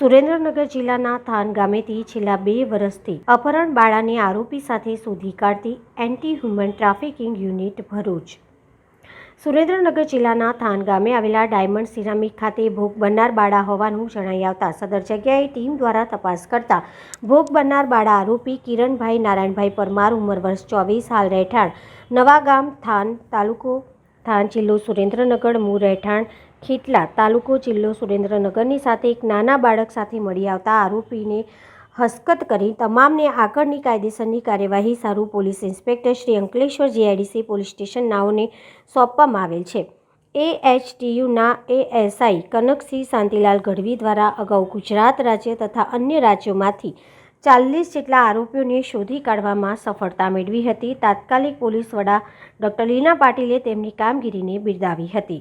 સુરેન્દ્રનગર જિલ્લાના થાન ગામેથી છેલ્લા બે વર્ષથી અપહરણ બાળાને આરોપી સાથે શોધી કાઢતી anti human trafficking unit Bharuch. Surendranagar જિલ્લાના થાન ગામે આવેલા ડાયમંડ સિરામિક ખાતે ભોગ બનનાર બાળા હોવાનું જણાઈ આવતા સદર જગ્યાએ ટીમ દ્વારા તપાસ કરતા ભોગ બનનાર બાળા આરોપી કિરણભાઈ નારાયણભાઈ પરમાર ઉંમર વર્ષ ચોવીસ, હાલ રહેઠાણ નવા ગામ થાન તાલુકો, થાન જિલ્લો સુરેન્દ્રનગર મૂળ રહેઠાણ ખીટલા તાલુકો, જિલ્લો સુરેન્દ્રનગરની સાથે એક નાના બાળક સાથે મળી આવતા આરોપીને હસ્કત કરી તમામને આગળની કાયદેસરની કાર્યવાહી સારું police inspector Shri Ankleshwar GIDC police station નાઓને સોંપવામાં આવેલ છે. એએચટીયુના એએસઆઈ કનકસિંહ શાંતિલાલ ગઢવી દ્વારા અગાઉ ગુજરાત રાજ્ય તથા અન્ય રાજ્યોમાંથી ચાલીસ જેટલા આરોપીઓને શોધી કાઢવામાં સફળતા મેળવી હતી. તાત્કાલિક પોલીસ વડા ડોક્ટર લીના પાટીલે તેમની કામગીરીને બિરદાવી હતી.